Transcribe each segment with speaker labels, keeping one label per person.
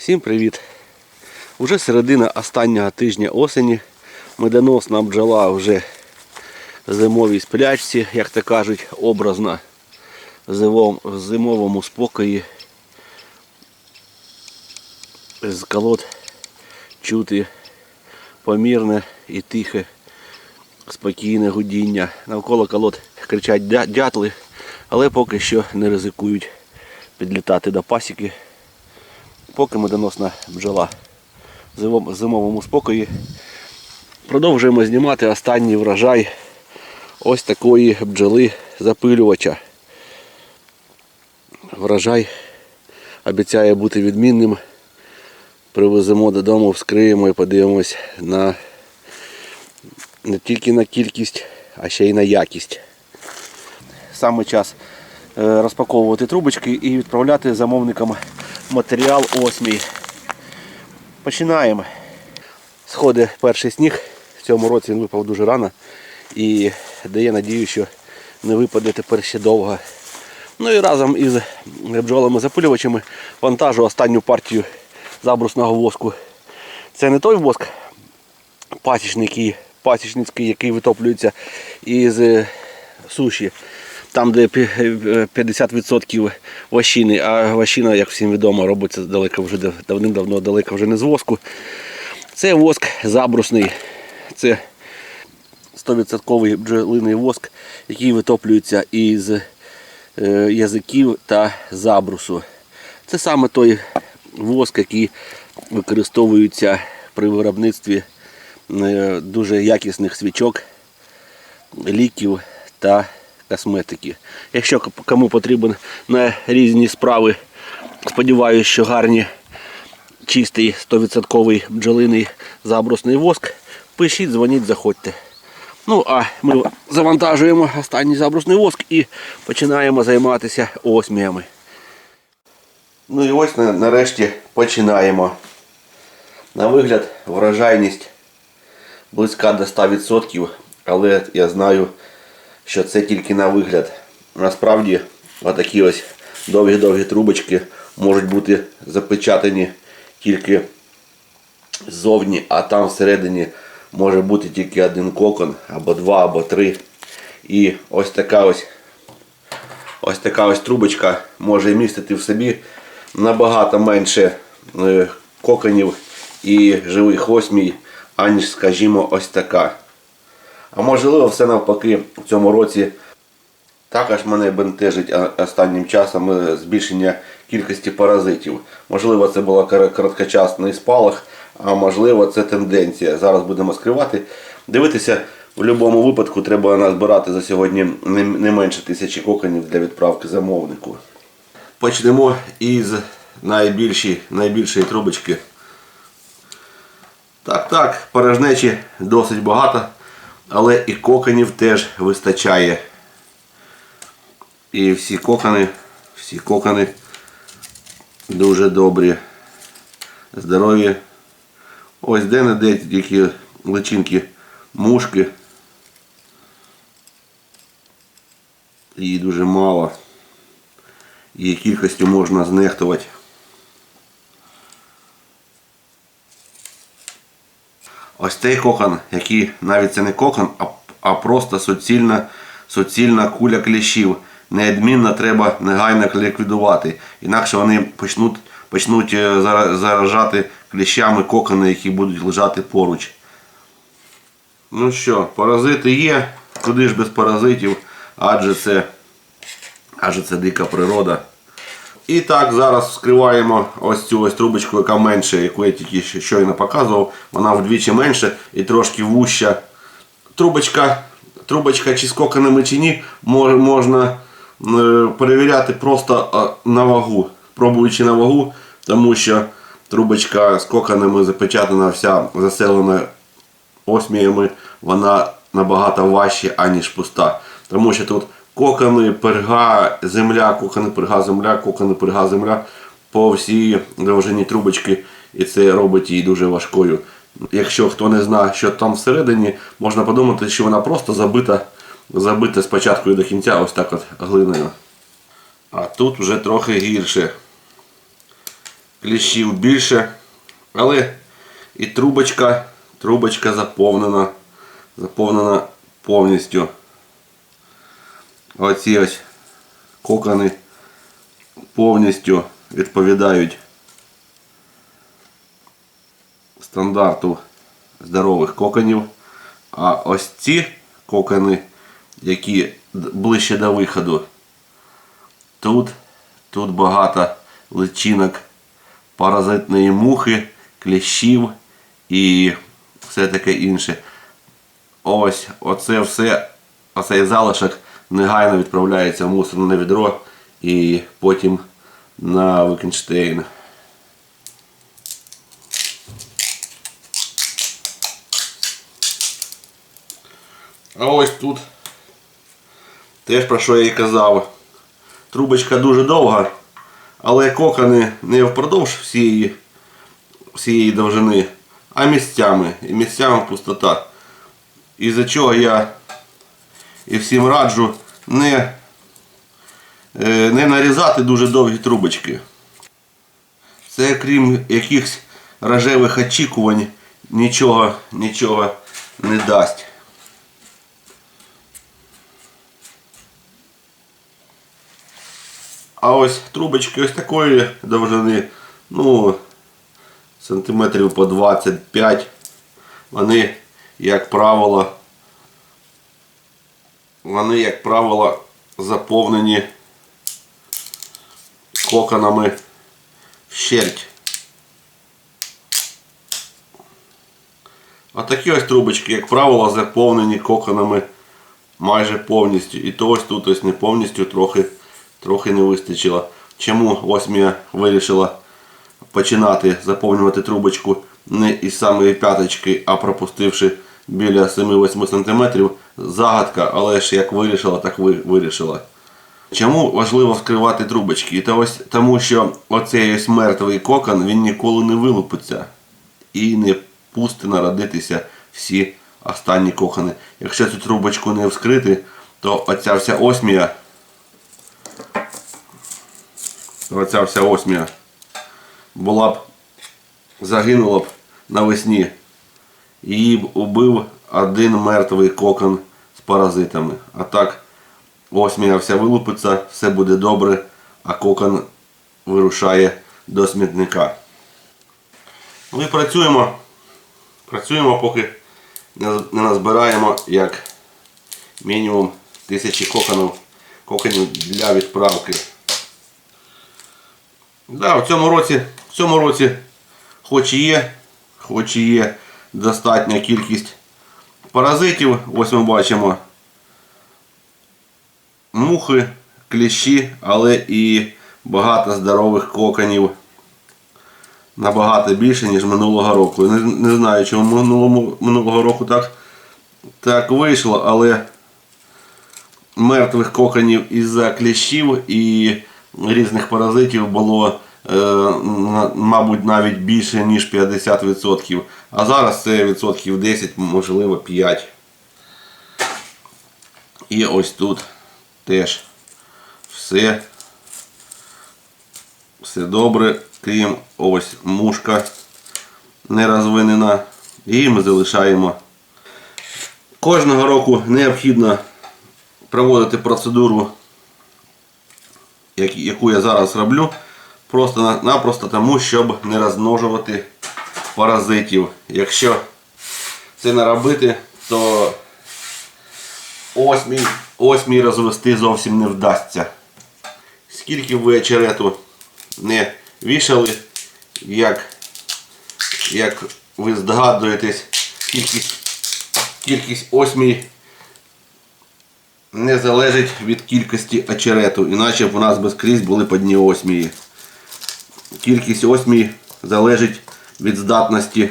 Speaker 1: Всім привіт! Уже середина останнього тижня осені. Медоносна бджола вже зимовій сплячці, як то кажуть, образно в зимовому спокої. З колод чути помірне і тихе, спокійне гудіння. Навколо колод кричать дятли, але поки що не ризикують підлітати до пасіки поки медоносна бджола в зимовому спокої. Продовжуємо знімати останній врожай ось такої бджоли запилювача. Врожай обіцяє бути відмінним. Привеземо додому, вскриємо і подивимось на не тільки на кількість, а ще й на якість. Саме час е, розпаковувати трубочки і відправляти замовникам матеріал осмій. Починаємо. Сходить перший сніг. В цьому році він випав дуже рано і дає надію, що не випаде тепер ще довго. Ну і разом із бджолами-запилювачами вантажу останню партію забрусного воску. Це не той воск пасічний, пасічницький, який витоплюється із е, суші. Там, де е, 50% ващини, а ващина, як всім відомо, робиться далеко вже давним-давно далеко вже не з воску. Це воск забрусний. Це 100% бджолиний воск, який витоплюється із е, язиків та забрусу. Це саме той воск, який використовується при виробництві е, дуже якісних свічок, ліків та косметики. Якщо кому потрібен на різні справи, сподіваюся, що гарні, чистий 100% бджолиний забрусний воск, пишіть, дзвоніть, заходьте. Ну, а ми завантажуємо останній забрусний воск і починаємо займатися осміями. Ну і ось нарешті починаємо. На вигляд, врожайність близька до 100%, але я знаю, що це тільки на вигляд. Насправді, отакі ось довгі-довгі трубочки можуть бути запечатані тільки ззовні, а там всередині може бути тільки один кокон, або два, або три. І ось така ось ось така ось трубочка може містити в собі набагато менше е, коконів і живих осмій, аніж, скажімо, ось така. А можливо, все навпаки, в цьому році також мене бентежить останнім часом е, збільшення кількості паразитів. Можливо, це була кор- короткочасний спалах, а можливо, це тенденція. Зараз будемо скривати. Дивитися, в будь-якому випадку треба назбирати за сьогодні не, не менше тисячі коконів для відправки замовнику. Почнемо із найбільші, найбільшої трубочки. Так, так, порожнечі досить багато, але і коконів теж вистачає. І всі кокони, всі кокони дуже добрі, здорові. Ось де-не-де тільки личинки мушки. Її дуже мало. Її кількістю можна знехтувати. Ось цей кокон, який навіть це не кокон, а, а просто суцільна, суцільна куля кліщів. Неодмінно треба негайно ліквідувати. Інакше вони почнуть, почнуть е, заражати кліщами кокони, які будуть лежати поруч. Ну що, паразити є, куди ж без паразитів, адже це, адже це дика природа. І так, зараз вскриваємо ось цю ось трубочку, яка менше, яку я тільки щойно показував. Вона вдвічі менше і трошки вуща. Трубочка, трубочка чи з коконами чи ні, можна е, перевіряти просто е, на вагу, пробуючи на вагу, тому що трубочка з коконами запечатана вся заселена осміями, вона набагато важче, аніж пуста. Тому що тут кокони, перга, земля, кокони, перга, земля, кокони, перга, земля по всій довжині трубочки, і це робить її дуже важкою. Якщо хто не знає, що там всередині, можна подумати, що вона просто забита, забита спочатку і до кінця ось так от глиною. А тут вже трохи гірше. кліщів більше, але і трубочка, трубочка заповнена, заповнена повністю. Оці ось кокони повністю відповідають стандарту здорових коконів. А ось ці кокони, які ближче до виходу, тут, тут багато личинок паразитної мухи, кліщів і все таке інше. Ось оце все, оцей залишок негайно відправляється в мусорне відро і потім на Викенштейн. А ось тут теж про що я і казав. Трубочка дуже довга, але кокони не впродовж всієї, всієї довжини, а місцями. І місцями пустота. Із-за чого я і всім раджу не, е, не нарізати дуже довгі трубочки. Це крім якихось рожевих очікувань нічого, нічого не дасть. А ось трубочки ось такої довжини, ну, сантиметрів по 25. Вони, як правило, вони, як правило, заповнені коконами вщерть. А такі ось трубочки, як правило, заповнені коконами майже повністю. І то ось тут ось не повністю трохи, трохи не вистачило. Чому осмія вирішила починати заповнювати трубочку не із самої п'яточки, а пропустивши біля 7-8 см. Загадка, але ж як вирішила, так вирішила. Чому важливо вскривати трубочки? І то ось, тому що оцей ось мертвий кокон він ніколи не вилупиться і не пусти народитися всі останні кокони. Якщо цю трубочку не вскрити, то оця вся осмія, оця вся осмія була б загинула б навесні. Її б убив один мертвий кокон паразитами. А так осмія вся вилупиться, все буде добре, а кокон вирушає до смітника. Ми працюємо, працюємо, поки не назбираємо як мінімум тисячі коконів, коконів для відправки. Да, в цьому році, в цьому році хоч і є, хоч і є достатня кількість паразитів. Ось ми бачимо мухи, кліщі, але і багато здорових коконів. Набагато більше, ніж минулого року. Не, не знаю, чому минулому, минулого року так, так вийшло, але мертвих коконів із-за кліщів і різних паразитів було, е, мабуть, навіть більше, ніж 50%. А зараз це відсотків 10, можливо 5. І ось тут теж все, все добре, крім ось мушка не розвинена. Її ми залишаємо. Кожного року необхідно проводити процедуру, яку я зараз роблю, просто-напросто тому, щоб не розмножувати паразитів. Якщо це не робити, то осмій, осмій розвести зовсім не вдасться. Скільки б ви очерету не вішали, як, як ви здогадуєтесь, кількість, кількість осмій не залежить від кількості очерету, іначе б у нас би скрізь були по дні осмії. Кількість осмій залежить від здатності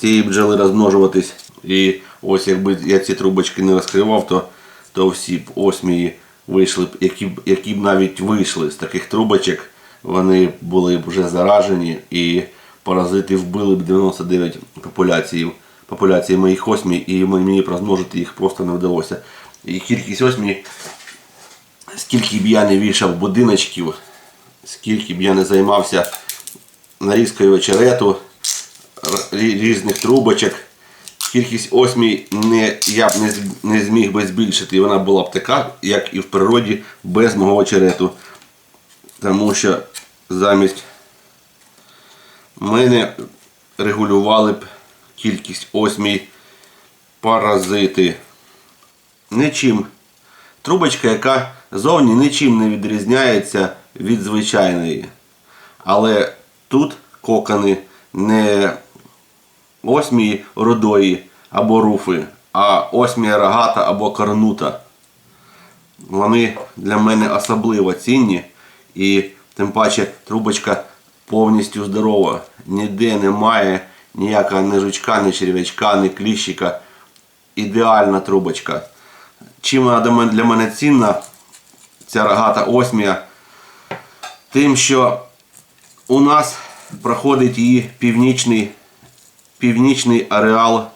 Speaker 1: цієї бджоли розмножуватись. І ось якби я ці трубочки не розкривав, то, то всі б осмії вийшли б, які, б- які б навіть вийшли з таких трубочок, вони були б вже заражені і паразити вбили б 99 популяцій, популяції моїх осмій, і мені б розмножити їх просто не вдалося. І кількість осмій, скільки б я не вішав будиночків, скільки б я не займався нарізкою очерету, різних трубочок. Кількість осмій не, я б не, не зміг би збільшити. Вона була б така, як і в природі, без мого очерету. Тому що замість мене регулювали б кількість осмій паразити. Нічим. Трубочка, яка зовні нічим не відрізняється від звичайної. Але тут кокони не осмії родої або руфи, а осмія рогата або корнута. Вони для мене особливо цінні і тим паче трубочка повністю здорова. Ніде немає ніякого ні жучка, ні черв'ячка, ні кліщика. Ідеальна трубочка. Чим вона для мене цінна, ця рогата осмія? Тим, що у нас проходить її північний, північний ареал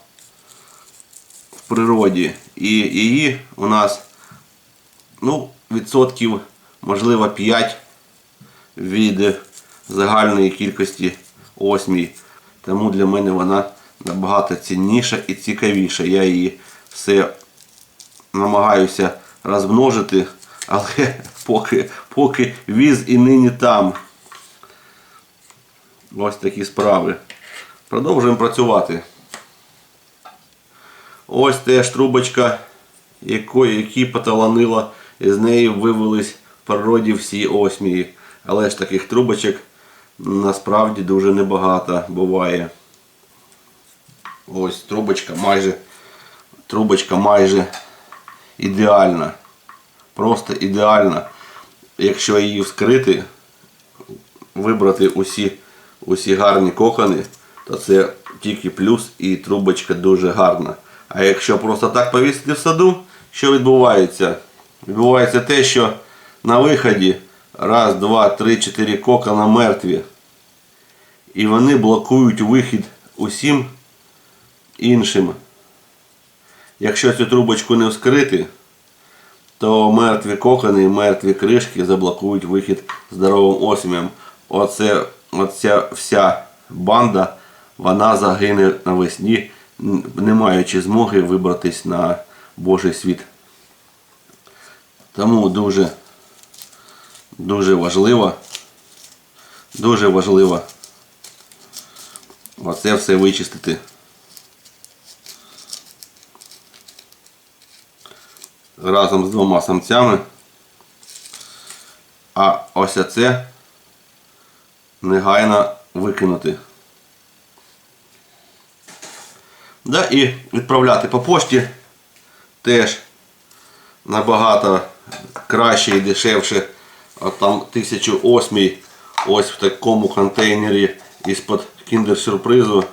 Speaker 1: в природі. І її у нас ну, відсотків, можливо, 5 від загальної кількості осмій. Тому для мене вона набагато цінніша і цікавіша. Я її все намагаюся розмножити, але поки, поки віз і нині там. Ось такі справи. Продовжуємо працювати. Ось теж трубочка, якої, які поталанила, і з неї вивелись в природі всі осмії. Але ж таких трубочок насправді дуже небагато буває. Ось трубочка майже, трубочка майже ідеальна. Просто ідеальна. Якщо її вскрити, вибрати усі, усі гарні кокони, то це тільки плюс і трубочка дуже гарна. А якщо просто так повісити в саду, що відбувається? Відбувається те, що на виході раз, два, три, чотири кокона мертві. І вони блокують вихід усім іншим. Якщо цю трубочку не вскрити, то мертві кокони і мертві кришки заблокують вихід здоровим осміям. Оце, оця вся банда, вона загине навесні, не маючи змоги вибратись на Божий світ. Тому дуже, дуже важливо, дуже важливо оце все вичистити. разом з двома самцями. А ось це негайно викинути. Да, і відправляти по пошті теж набагато краще і дешевше. От там 1008 ось в такому контейнері із-под кіндер-сюрпризу,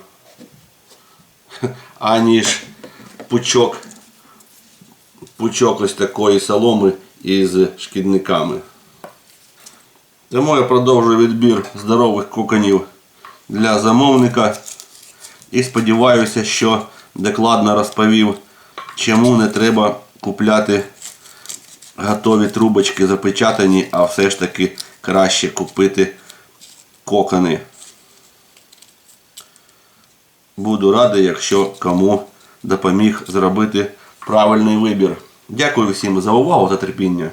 Speaker 1: аніж пучок пучок ось такої соломи із шкідниками. Тому я продовжую відбір здорових коконів для замовника і сподіваюся, що докладно розповів, чому не треба купляти готові трубочки запечатані, а все ж таки краще купити кокони. Буду радий, якщо кому допоміг зробити правильний вибір. Дякую всім за увагу та терпіння.